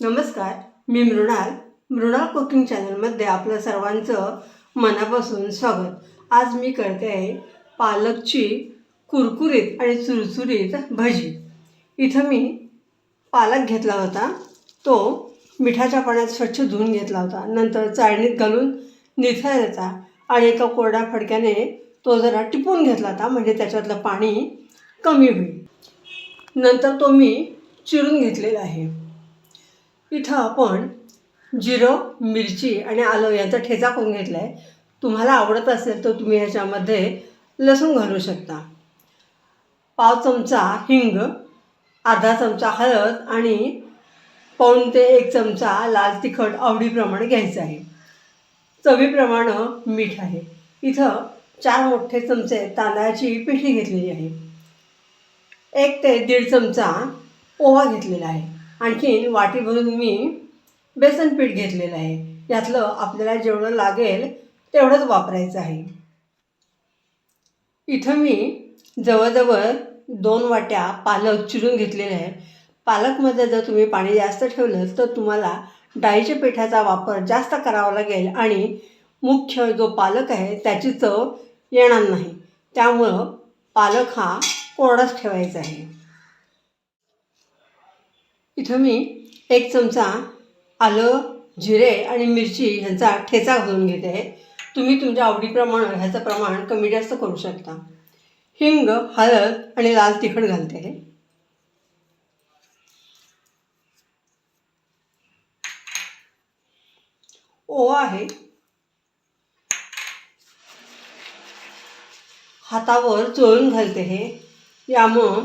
नमस्कार मी मृणाल. मृणाल कुकिंग चॅनलमध्ये आपलं सर्वांचं मनापासून स्वागत. आज मी करते आहे पालकची कुरकुरीत आणि चुरचुरीत भजी. इथं मी पालक घेतला होता. तो मिठाच्या पाण्यात स्वच्छ धुवून घेतला होता. नंतर चाळणीत घालून निथळायचा आणि एका कोरड्या फडक्याने तो जरा टिपून घेतला होता म्हणजे त्याच्यातलं पाणी कमी होईल. नंतर तो मी चिरून घेतलेला आहे. इथं आपण जिरं मिरची आणि आलं यांचा ठेचा करून घेतला आहे तुम्हाला आवडत असेल तर तुम्ही ह्याच्यामध्ये लसूण घालू शकता. पाव चमचा हिंग अर्धा चमचा हळद आणि पाऊण ते एक चमचा लाल तिखट आवडीप्रमाणे घ्यायचं आहे. चवीप्रमाणे मीठ आहे. इथं चार मोठे चमचे तांदळाची पिठी घेतलेली आहे. एक ते दीड चमचा पोहा घेतलेला आहे. आणखीन वाटी भरून मी बेसन पीठ घेतलेलं आहे. यातलं आपल्याला जेवढं लागेल तेवढंच वापरायचं आहे. इथं मी जवळजवळ दोन वाट्या पालक चिरून घेतलेले आहे. पालकमध्ये जर तुम्ही पाणी जास्त ठेवलं तर तुम्हाला डाळीच्या पिठाचा वापर जास्त करावा लागेल आणि मुख्य जो पालक आहे त्याची चव येणार नाही. त्यामुळं पालक हा कोरडाच ठेवायचा आहे. इथं मी एक चमचा आलं जिरे आणि मिरची ह्यांचा ठेचा घालून घेते आहे. तुम्ही तुमच्या आवडीप्रमाणे ह्याचं प्रमाण कमी जास्त करू शकता. हिंग हळद आणि लाल तिखट घालते आहे. ओवा आहे. हातावर चोळून घालते हे यामुळं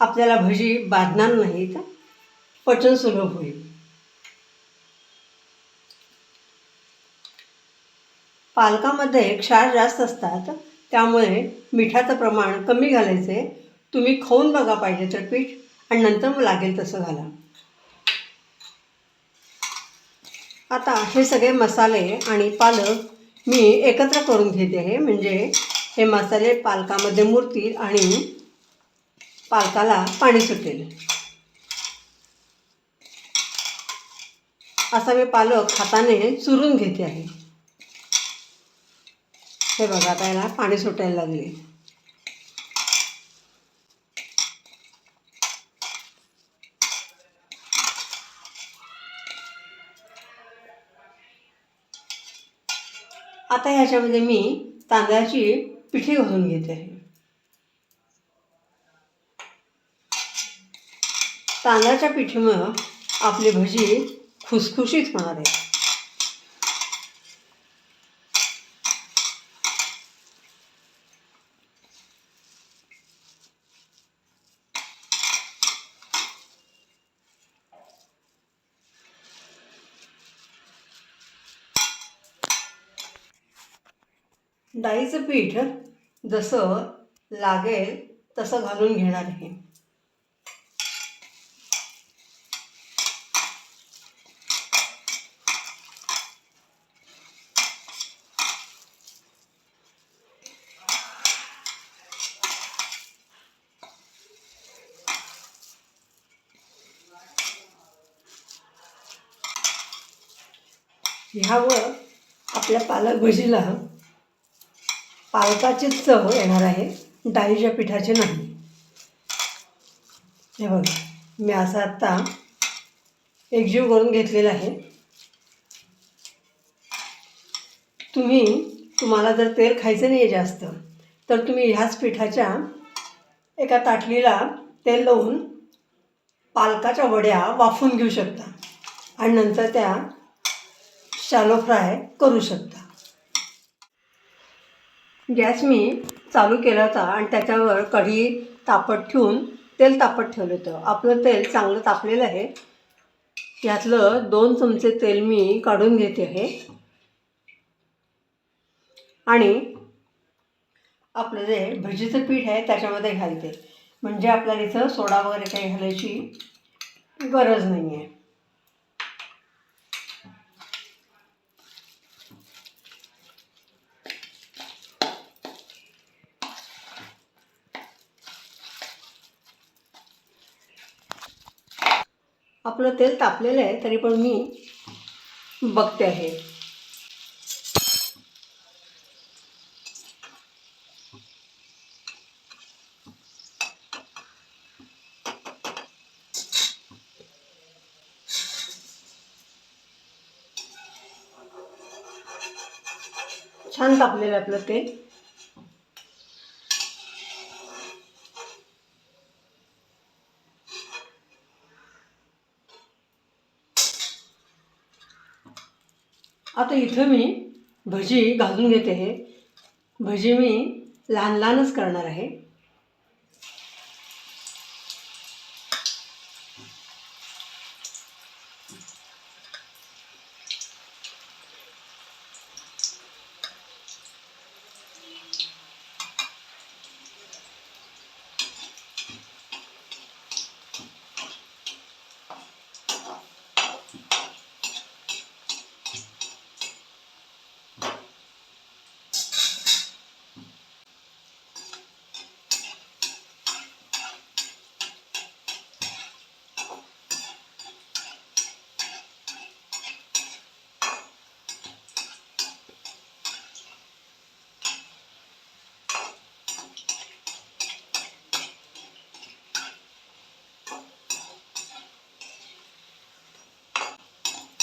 आपल्याला भजी बाधणार नाहीत. पचन सुलभ होईल. पालकामध्ये क्षार जास्त असतात त्यामुळे मिठाचं प्रमाण कमी घालायचे. तुम्ही खाऊन बघा पाहिजे तर पीठ आणि नंतर मग लागेल तसं घाला. आता हे सगळे मसाले आणि पालक मी एकत्र करून घेते आहे म्हणजे हे मसाले पालकामध्ये मुरतील आणि पालकाला पाणी सुटेल. असा मी पालक हाताने चुरून घेते आहे. हे बघा आता याला पाणी सुटायला लागले. आता ह्याच्यामध्ये मी तांदळाची पिठी घालून घेते आहे. तांदळाच्या पिठीमुळं आपली भजी खुसखुशीत होणार आहे डाळीचं पीठ जसं लागेल तसं घालून घेणार आहे. ह्यावर आपल्या पालक भजीला पालकाचीच चव येणार आहे. डाळीच्या पिठाची नाही. हे बघा मी असं आत्ता एकजीव करून घेतलेला आहे. तुम्ही तुम्हाला जर तेल खायचं नाही आहे जास्त तर तुम्ही ह्याच पिठाच्या एका ताटलीला तेल लावून पालकाच्या वड्या वाफून घेऊ शकता. आणि नंतर त्या शॅलो फ्राय करू शकता. गॅस मी चालू केला होता आणि त्याच्यावर कढी तापत ठेवून तेल तापत ठेवलं होतं. आपलं तेल चांगलं तापलेलं आहे. यातलं दोन चमचे तेल मी काढून घेते आहे. आणि आपलं जे भजीचं पीठ आहे त्याच्यामध्ये घालते. म्हणजे आपल्याला इथं सोडा वगैरे काही घालायची गरज नाही आहे आपलं तेल तापलेलं आहे तरी पण मी बघते आहे. छान तापलेलं आहे आपलं तेल. आता इथं मी भजी घालून घेते हे. भजी मी लहान लहानच करणार आहे.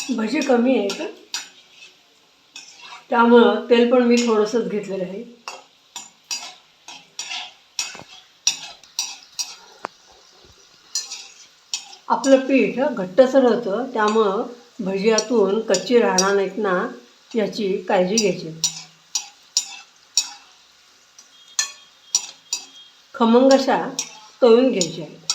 भजी कमी आहे का? त्यामुळं तेल पण मी थोडंसंच घेतलेलं आहे. आपलं पीठ घट्टसर होतं त्यामुळं भजियातून कच्ची राहणार नाहीत ना याची काळजी घ्यायची. खमंग अशा तळून घ्यायच्या. आहेत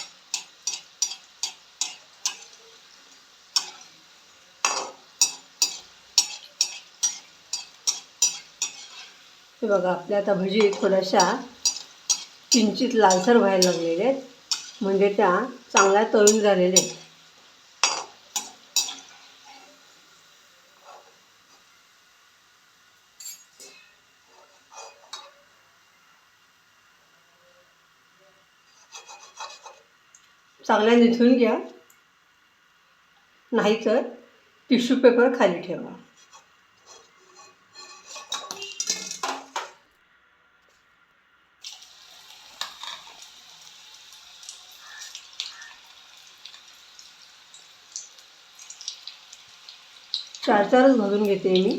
हे बघा आपल्या आता भजी थोड्याशा किंचित लालसर व्हायला लागलेल्या आहेत. म्हणजे त्या चांगल्या तळून झालेल्या आहेत. चांगल्या निथून घ्या. नाहीतर टिश्यू पेपर खाली ठेवा. चार चारच भाजून घेते मी.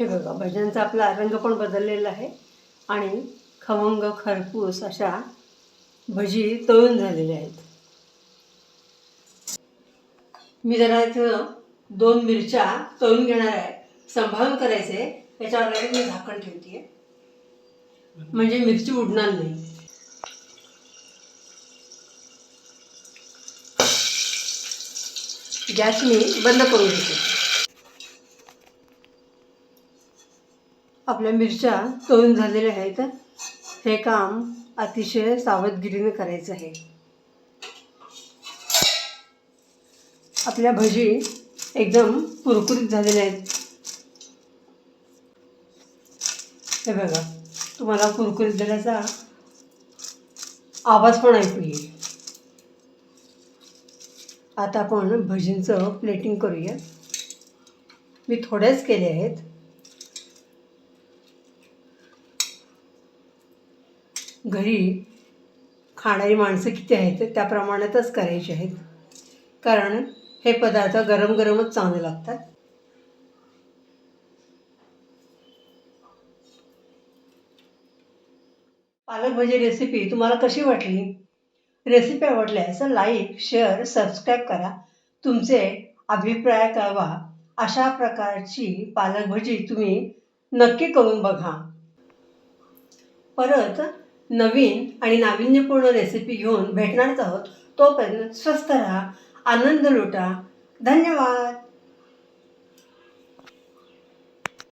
हे बघा भज्यांचा आपला रंग पण बदललेला आहे आणि खमंग खरपूस अशा भजी तळून झालेल्या आहेत. मी जरा इथं दोन मिरच्या तळून घेणार आहे. सांभाळून करायचे याच्यावर मी झाकण ठेवते म्हणजे मिरची उडणार नाही. गॅस मी बंद करून घेते. आपल्या मिरच्या तळून झालेल्या आहेत. हे काम अतिशय सावधगिरीने करायचं आहे. आपल्या भजी एकदम कुरकुरीत झालेल्या आहेत. हे बघा तुम्हाला कुरकुरीत झाल्याचा आवाज पण ऐकू येईल. आता आपण भजींचं प्लेटिंग करूया. मी थोड्याच केले आहेत. घरी खाणारी माणसं किती आहेत त्याप्रमाणातच करायची आहेत. कारण हे पदार्थ गरम गरमच चांगले लागतात. पालक भजी रेसिपी तुम्हाला कशी वाटली? रेसिपी आवडल्यास लाईक शेअर सबस्क्राईब करा. तुमचे अभिप्राय कळवा. अशा प्रकारची पालक भजी तुम्ही नक्की करून बघा. परत नवीन आणि नाविन्यपूर्ण रेसिपी घेऊन भेटणारच आहोत. तोपर्यंत स्वस्थ राहा. आनंद लुटा. धन्यवाद.